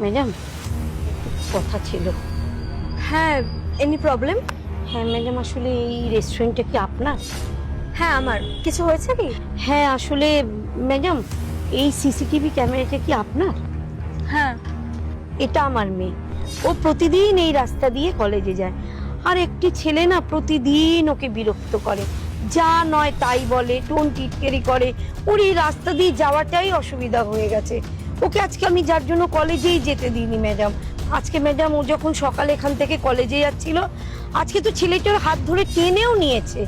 Madam কথা ছিল। হ্যাঁ এনি প্রবলেম হ্যাঁ ম্যাডাম আসলে এই রেস্টুরেন্টটা কি আপনার? হ্যাঁ আমার। কিছু হয়েছে কি? হ্যাঁ আসলে ম্যাডাম এই সিসিটিভি ক্যামেরাটা কি আপনার? হ্যাঁ। এটা আমার মেয়ে। ও প্রতিদিন এই রাস্তা দিয়ে কলেজে যায়। আর একটি ছেলে না প্রতিদিন ওকে বিরক্ত করে। যা নয় তাই বলে টোন টিটকেরি করে। ওর এই রাস্তা দিয়ে যাওয়াটাই অসুবিধা হয়ে গেছে। ওকে আজকে আমি যার জন্য কলেজেই যেতে দিইনি ম্যাডাম আজকে ম্যাডাম ও যখন সকালে এখান থেকে কলেজে যাচ্ছিল আজকে তো ছেলেটার হাত ধরে টেনেও নিয়েছে।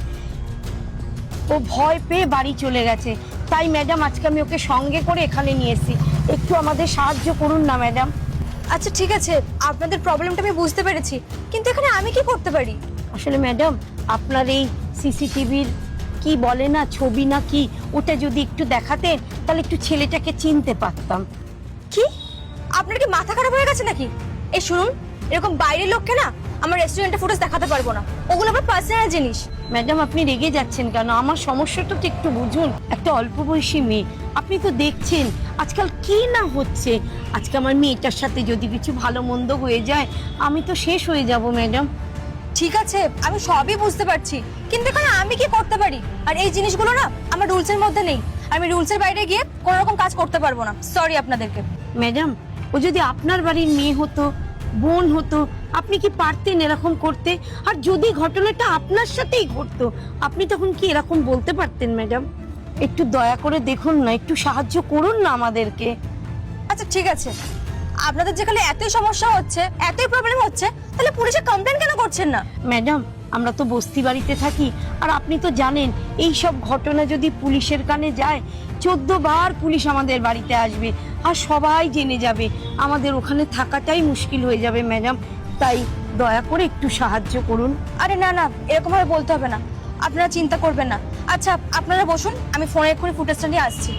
ও ভয় পেয়ে বাড়ি চলে গেছে। তাই ম্যাডাম আজকে আমি ওকে সঙ্গে করে এখানে নিয়ে এসেছি। একটু আমাদের সাহায্য করুন না ম্যাডাম আচ্ছা ঠিক আছে। আপনাদের প্রবলেমটা আমি বুঝতে পেরেছি। কিন্তু এখানে আমি কি করতে পারি? আসলে ম্যাডাম আপনার এই সিসিটিভির কি বলে না ছবি না কি ওটা যদি একটু দেখাতেন তাহলে একটু ছেলেটাকে চিনতে পারতাম। কি? আপনার কি মাথা খারাপ হয়ে গেছে নাকি? এই শুনুন এরকম বাইরের লোককে না আমার রেস্টুরেন্টে ফুটেজ দেখাতে পারব না। ওগুলো আমার পার্সোনাল জিনিস। ম্যাডাম আপনি রেগে যাচ্ছেন কেন? আমার সমস্যাটা তো একটু বুঝুন। একটা অল্প বয়সী মেয়ে আপনি তো দেখছেন আজকাল কি না হচ্ছে? আজকে আমার মেয়েটার সাথে যদি কিছু ভালো মন্দ হয়ে যায় আমি তো শেষ হয়ে যাব ম্যাডাম। ঠিক আছে আমি সবই বুঝতে পারছি। কিন্তু এখানে আমি কি করতে পারি? আর এই জিনিসগুলো না আমার রুলসের মধ্যে নেই। আমি রুলসের বাইরে গিয়ে কোনো রকম কাজ করতে পারব না। সরি আপনাদেরকে। ম্যাডাম ও যদি আপনার বাড়ির মেয়ে হতো বোন হতো আপনি কি পারতেন এরকম করতে? আর যদি ঘটনাটা আপনার সাথেই ঘটতো আপনি তখন কি এরকম বলতে পারতেন ম্যাডাম? একটু দয়া করে দেখুন না একটু সাহায্য করুন না আমাদেরকে। আচ্ছা ঠিক আছে। আপনাদের যেখানে এতই সমস্যা হচ্ছে এতই প্রবলেম হচ্ছে তাহলে পুলিশে কমপ্লেন কেন করছেন না? ম্যাডাম আমরা তো বস্তি বাড়িতে থাকি আর আপনি তো জানেন এই সব ঘটনা যদি পুলিশের কানে যায় চোদ্দ বার পুলিশ আমাদের বাড়িতে আসবে আর সবাই জেনে যাবে আমাদের ওখানে থাকাটাই মুশকিল হয়ে যাবে ম্যাডাম। তাই দয়া করে একটু সাহায্য করুন। আরে না না এরকমভাবে বলতে হবে না। আপনারা চিন্তা করবেন না। আচ্ছা আপনারা বসুন আমি ফোনে এক্ষুনি ফুটেজটা নিয়ে আসছি।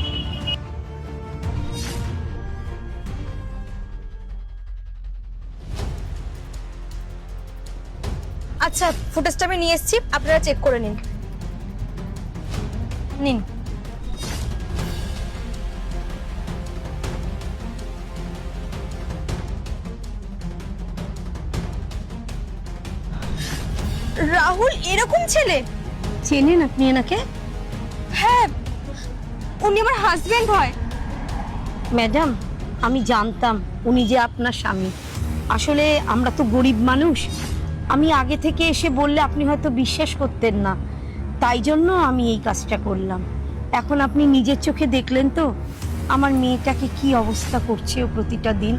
আচ্ছা ফুটেজটা আমি নিয়ে এসেছি আপনারা চেক করে নিন। নিন। রাহুল এরকম ছেলে? চেনেন আপনি এনাকে? হ্যাঁ উনি আমার হাজবেন্ড হয়। ম্যাডাম আমি জানতাম উনি যে আপনার স্বামী। আসলে আমরা তো গরিব মানুষ। আমি আগে থেকে এসে বললে আপনি হয়তো বিশ্বাস করতেন না। তাই জন্য আমি এই কাজটা করলাম। এখন আপনি নিজের চোখে দেখলেন তো, আমার মেয়েটাকে কি অবস্থা করছে ও প্রতিটা দিন।